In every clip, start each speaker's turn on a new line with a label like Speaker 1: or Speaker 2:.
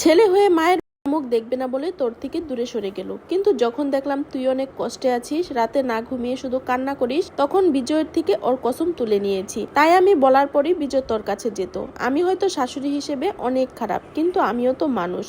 Speaker 1: ছেলে হয়ে মায়ের মুখ দেখবে না বলে তোর থেকে দূরে সরে গেল। কিন্তু যখন দেখলাম তুই অনেক কষ্টে আছিস, রাতে না ঘুমিয়ে শুধু কান্না করিস, তখন বিজয়ের থেকে ওর কসম তুলে নিয়েছি। তাই আমি বলার পরই বিজয় তোর কাছে যেত। আমি হয়তো শাশুড়ি হিসেবে অনেক খারাপ, কিন্তু আমিও তো মানুষ।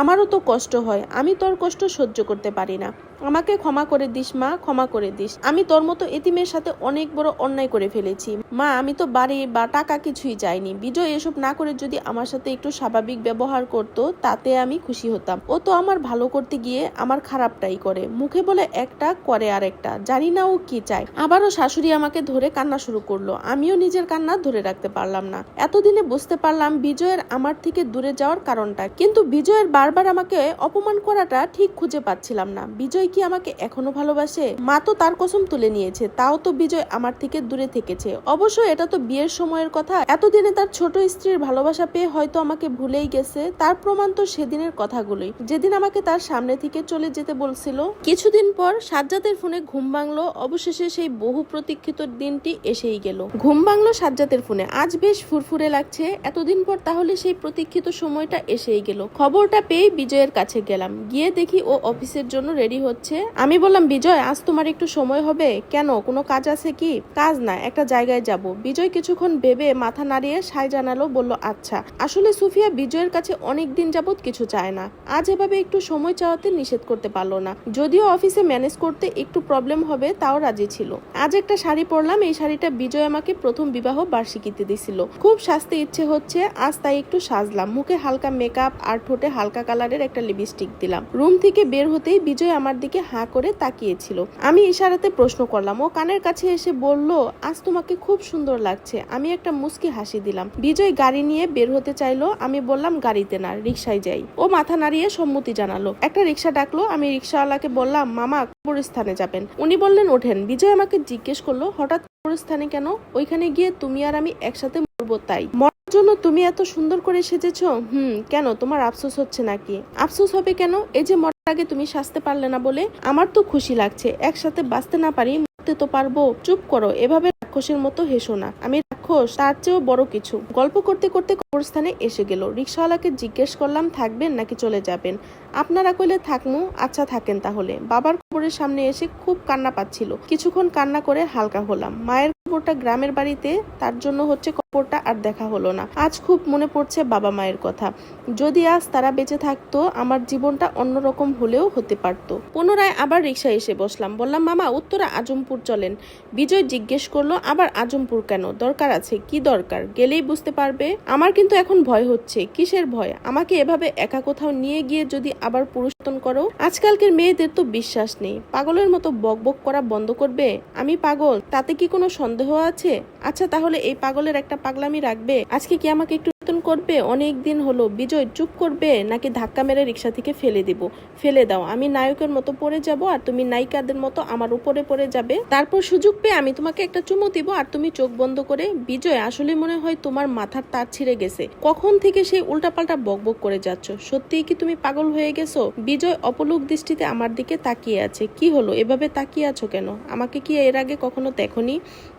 Speaker 1: আমারও তো কষ্ট হয়। আমি তোর কষ্ট সহ্য করতে পারি না। আমাকে ক্ষমা করে দিস, মা, ক্ষমা করে দিস। আমি তোর মতো এতিমের সাথে অনেক বড় অন্যায় করে ফেলেছি। মা, আমি তো বাড়ি বা টাকা কিছুই চাইনি। বিজয় এসব না করে যদি আমার সাথে একটু স্বাভাবিক ব্যবহার করতো, তাতে আমি খুশি হতাম। ও তো আমার ভালো করতে গিয়ে আমার খারাপটাই করে। মুখে বলে একটা, করে আরেকটা। জানি না ও কি চায়। আবারও শাশুড়ি আমাকে ধরে কান্না শুরু করল। আমিও নিজের কান্না ধরে রাখতে পারলাম না। এতদিনে বুঝতে পারলাম বিজয়ের আমার থেকে দূরে যাওয়ার কারণটা। কিন্তু বিজয়ের বারবার আমাকে অপমান করাটা ঠিক খুঁজে পাচ্ছিলাম না। বিজয় কি আমাকে এখনও ভালোবাসে? মা তো তার কসম তুলে নিয়েছে, তাও তো বিজয় আমার থেকে দূরে থেকেছে। অবশ্য এটা তো বিয়ের সময়ের কথা। এতদিনে তার ছোট স্ত্রীর ভালোবাসা পেয়ে হয়তো আমাকে ভুলেই গেছে। তার প্রমাণ তো সেদিনের কথাগুলোই। যেদিন আমাকে তার সামনে থেকে চলে যেতে বলছিল, কিছুদিন পর সাজ্জাতের ফোনে ঘুম ভাঙলো। অবশেষে সেই বহু প্রতীক্ষিত দিনটি এসেই গেল। ঘুম ভাঙলো সাজ্জাতের ফোনে। আজ বেশ ফুরফুরে লাগছে। এতদিন পর তাহলে সেই প্রতীক্ষিত সময়টা এসেই গেল। খবরটা পেয়ে বিজয়ের কাছে গেলাম। গিয়ে দেখি ও অফিসের জন্য রেডি হচ্ছে আমি বললাম, বিজয়, আজ তোমার একটু সময় হবে? কেন? কোনো কাজ আছে কি? কাজ না, একটা জায়গায় যাব। বিজয় কিছুক্ষণ ভেবে মাথা নাড়িয়ে সাই জানালো, বলল আচ্ছা আসলে সুফিয়া বিজয়ের কাছে অনেক দিন যাবত কিছু চায় না। আজ এভাবে একটু সময় চাওয়াতে নিষেধ করতে পারল না। যদিও অফিসে ম্যানেজ করতে একটু প্রবলেম হবে, তাও রাজি ছিল। আজ একটা শাড়ি পরলাম, এই শাড়িটা বিজয় আমাকে প্রথম বিবাহ বার্ষিকীতে দিছিল। খুব সাজতে ইচ্ছে হচ্ছে, আজ তাই একটু সাজলাম। মুখে হালকা মেকআপ আর ঠোঁটে হালকা কালারের একটা লিপস্টিক দিলাম। রুম থেকে বের হতেই বিজয় আমার হাঁ করে তাকিয়েছিল। আমি ইশারাতে প্রশ্ন করলাম, ও কানের কাছে এসে বলল, আজ তোমাকে খুব সুন্দর লাগছে, আমি একটা মুস্কি হাসি দিলাম। বিজয় গাড়ি নিয়ে বের হতে চাইলো, আমি বললাম, গাড়িতে না রিক্সায় যাই। ও মাথা নাড়িয়ে সম্মতি জানালো। একটা রিক্সা ডাকলো, আমি রিক্সাওয়ালাকে বললাম, মামা, কবরস্থানে যাবেন। উনি বললেন, ওঠেন। বিজয় আমাকে জিজ্ঞেস করল, হঠাৎ কবরস্থানে কেন? ওইখানে গিয়ে তুমি আর আমি একসাথে মরবো তাই? মরার জন্য তুমি এত সুন্দর করে সেজেছো? হুম, কেন? তোমার আফসোস হচ্ছে নাকি? আফসোস হবে কেন? এই যে আগে তুমি সাজতে পারলে না বলে আমার তো খুশি লাগছে। একসাথে বাঁচতে না পারি, মরতে তো পারব। চুপ করো, এভাবে রাক্ষসের মতো হেসো না। আমি রাক্ষস, তার চেয়েও বড় কিছু। গল্প করতে করতে কবরস্থানে এসে গেল। রিক্সাওয়ালাকে জিজ্ঞেস করলাম, থাকবেন নাকি চলে যাবেন? আপনারা কইলে থাকমু। আচ্ছা থাকেন তাহলে। বাবার কবরের সামনে এসে খুব কান্না পাচ্ছিল। কিছুক্ষণ কান্না করে হালকা হলাম। মায়ের কবরটা গ্রামের বাড়িতে, তার জন্য হচ্ছে কবরটা আর দেখা হলো না। আজ খুব মনে পড়ছে বাবা মায়ের কথা। যদি আজ তারা বেঁচে থাকতো, আমার জীবনটা অন্যরকম হলেও হতে পারতো। পুনরায় আবার রিক্সা এসে বসলাম। বললাম, মামা, উত্তরা আজমপুর চলেন। বিজয় জিজ্ঞেস করল, আবার আজমপুর কেন? দরকার আছে কি দরকার? গেলেই বুঝতে পারবে। আমার কিন্তু এখন ভয় হচ্ছে। কিসের ভয়? আমাকে এভাবে একা কোথাও নিয়ে গিয়ে যদি আবার পুরুষতন করো? আজকালকের মেয়েদের তো বিশ্বাস নেই। পাগলের মতো বকবক করা বন্ধ করবে? আমি পাগল? তাতে কি কোনো সন্দেহ আছে? আচ্ছা তাহলে এই পাগলের একটা পাগলামি রাখবে। আজকে কি আমাকে একটু নতুন করবে, অনেক দিন হলো। বিজয়, চুপ করবে? নাকি ধাক্কা মেরে রিক্সা থেকে ফেলে দিব? ফেলে দাও। আমি নায়কের মতো পড়ে যাব আর তুমি নায়িকাদের মতো আমার উপরে পড়ে যাবে। তারপর সুযোগ পেয়ে আমি তোমাকে একটা চুমু দিব আর তুমি চোখ বন্ধ করে, বিজয়, আসলে মনে হয় তোমার মাথার তার ছিঁড়ে গেছে। কখন থেকে সেই উল্টাপাল্টা বকবক করে যাচ্ছ? সত্যিই কি তুমি পাগল হয়ে গেছো? বিজয়, অপলক দৃষ্টিতে আমার দিকে তাকিয়ে আছে। কি হলো? এভাবে তাকিয়ে আছো কেন? আমাকে কি এর আগে কখনো দেখনি?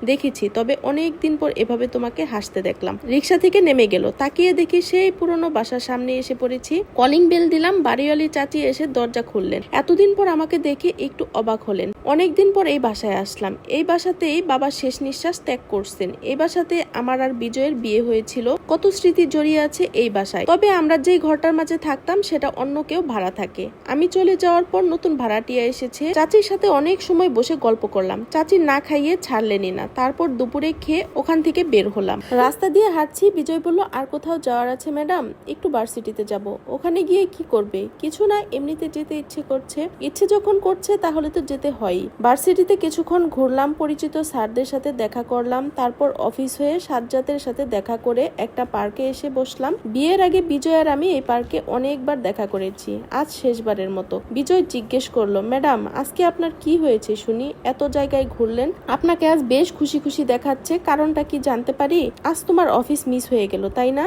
Speaker 1: দেখেছি, তবে অনেক দিন পর এভাবে তোমাকে হাসতে দেখলাম। রিক্সা থেকে নেমে গেল। তাকিয়ে দেখি সেই পুরনো বাসার সামনে এসে পড়েছি। কলিং বেল দিলাম, বাড়িওয়ালি চাচি এসে দরজা খুললেন। এতদিন পর আমাকে দেখে একটু অবাক হলেন। অনেকদিন পর এই বাসায় আসলাম। এই বাসাতেই বাবা শেষ নিঃশ্বাস ত্যাগ করছেন। এই বাসাতে আমার আর বিজয়ের বিয়ে হয়েছিল। কত স্মৃতি জড়িয়ে আছে এই বাসায়। তবে আমরা যেই ঘরটার মাঝে থাকতাম, সেটা অন্য কেউ ভাড়া থাকে। আমি চলে যাওয়ার পর নতুন ভাড়াটিয়া এসেছে। চাচির সাথে অনেক সময় বসে গল্প করলাম। চাচি না খাইয়ে ছাড়লেনই না। তারপর দুপুরে খেয়ে ওখান থেকে বের হলাম। রাস্তা দিয়ে হাঁটছি, বিজয় বলল, আর কোথাও যাওয়ার আছে, ম্যাডাম? একটু ভার্সিটিতে যাব। ওখানে গিয়ে কি করবে? কিছু না, এমনিতে যেতে ইচ্ছে করছে। ইচ্ছে যখন করছে, তাহলে তো যেতে হয়ই ভার্সিটিতে কিছুক্ষণ ঘুরলাম, পরিচিত স্যারদের সাথে দেখা করলাম। তারপর অফিস হয়ে সাজ্জাতের সাথে দেখা করে একটা পার্কে এসে বসলাম। বিয়ের আগে বিজয় আর আমি এই পার্কে অনেকবার দেখা করেছি। আজ শেষবারের মতো। বিজয় জিজ্ঞেস করল, ম্যাডাম, আজকে আপনার কি হয়েছে শুনি? এত জায়গায় ঘুরলেন? আপনাকে আজ বেশ খুশি খুশি দেখাচ্ছে। কারণটা কি জানতে পারি? আজ তোমার অফিস মিস হয়ে গেল, তাই না?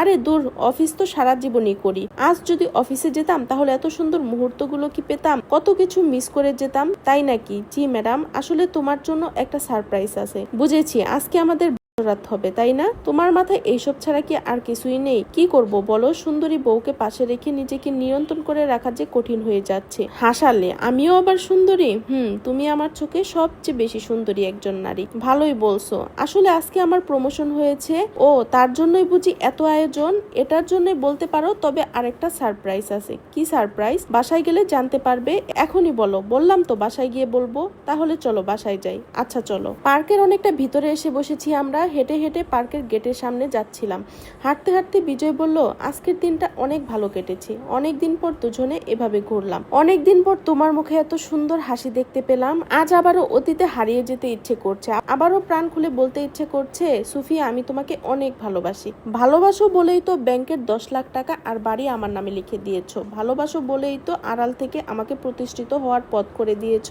Speaker 1: আরে দূর, অফিস তো সারা জীবনই করি। আজ যদি অফিসে যেতাম, তাহলে এত সুন্দর মুহূর্তগুলো কি পেতাম? কত কিছু মিস করে যেতাম, তাই নাকি? জি ম্যাডাম আসলে তোমার জন্য একটা সারপ্রাইজ আছে। বুঝেছি, আজকে আমাদের রাত হবে, তাই না? তোমার মাথায় এইসব ছাড়া কি আর কিছুই নেই? কি করব বলো? সুন্দরী বউকে পাশে রেখে নিজেকে নিয়ন্ত্রণ করে রাখা যে কঠিন হয়ে যাচ্ছে। হাসালে, আমিও আবার সুন্দরী? হুম, তুমি আমার চোখে সবচেয়ে বেশি সুন্দরী একজন নারী। ভালোই বলছো। আসলে আজকে আমার প্রমোশন হয়েছে। ও, তার জন্যই বুঝি এত আয়োজন? এটার জন্যই বলতে পারো, তবে আরেকটা সারপ্রাইজ আছে। কি সারপ্রাইজ বাসায় গেলে জানতে পারবে। এখনই বলো। বললাম তো বাসায় গিয়ে বলব। তাহলে চলো বাসায় যাই। আচ্ছা চলো। পার্কের অনেকটা ভিতরে এসে বসেছি আমরা। হেঁটে হেঁটে পার্কের গেটের সামনে যাচ্ছিলাম। হাঁটতে হাঁটতে বিজয় বলল, আজকের দিনটা অনেক ভালো কেটেছে। অনেক দিন পর দুজনে এভাবে ঘুরলাম। অনেক দিন পর তোমার মুখে এত সুন্দর হাসি দেখতে পেলাম। আজ আবারও অতীতে হারিয়ে যেতে ইচ্ছে করছে। আবারও প্রাণ খুলে বলতে ইচ্ছে করছে, সুফিয়া, আমি তোমাকে অনেক ভালোবাসি। ভালোবাসো বলেই তো ব্যাংকের দশ লাখ টাকা আর বাড়ি আমার নামে লিখে দিয়েছ। ভালোবাসো বলেই তো আড়াল থেকে আমাকে প্রতিষ্ঠিত হওয়ার পথ করে দিয়েছ।